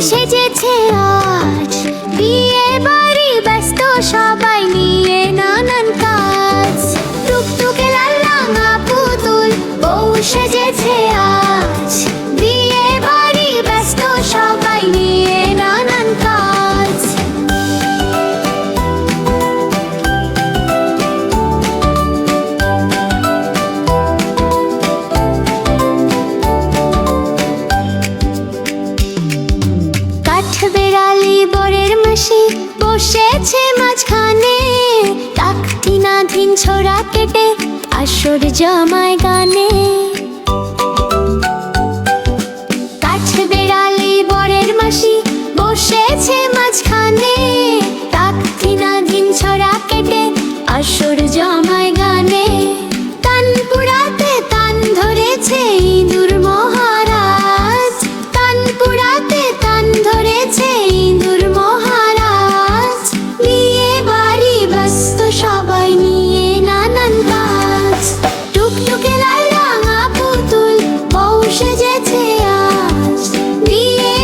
সেজেছে আজ। বিয়ে বাড়ি ব্যস্ত সবাই। এসেছে মাঝখানে। তাকতিনাধীন ছোড়া কেটে আসর জামায় গানে। কাঠ বেড়ালে বরের মাসি বসেছে সেজেছে আজ। বিয়ে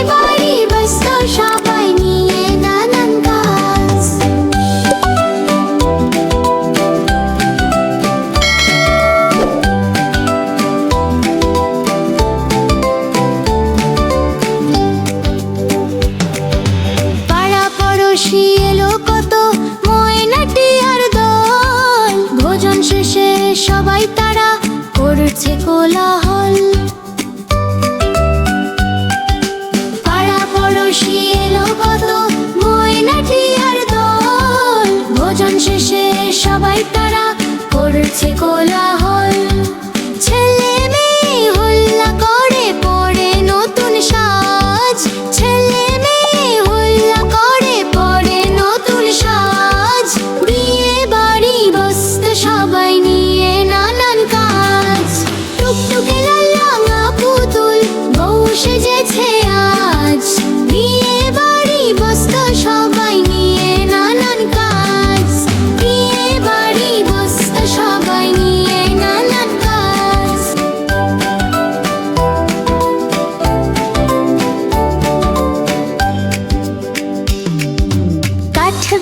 সবাই নিয়ে নানান কাজ। পাড়া পড়শি এলো কত, ময়নাটি ভোজন শেষে সবাই তারা করছে কোলাহল। খুশি এলো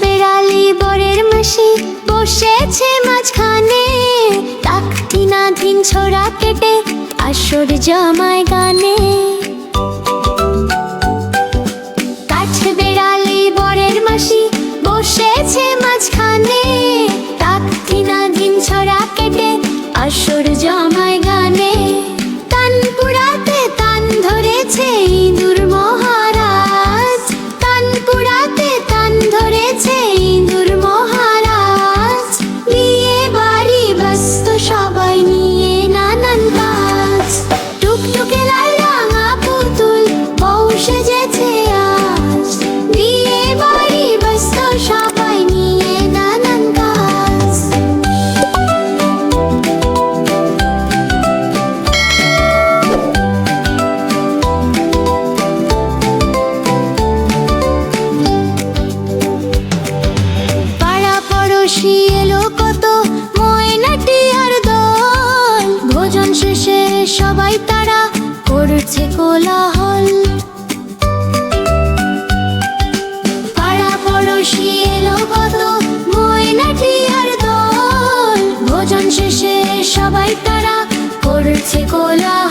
বেড়ালি বরের মাসি। বসেছে মাঝখানে, তাক দিন ছোড়া কেটে, আসর জমায় গানে। কাঠ বেড়ালি বরের মাসি, বসেছে মাঝখানে, তাক দিনাধীন ছোড়া কেটে, আসর জমায় সবাই তারা করছে কোলাহল। পাড়া পড়শি এলো কত ময়নাটি আর দল। ভোজন শেষে সবাই তারা করছে কোলাহল।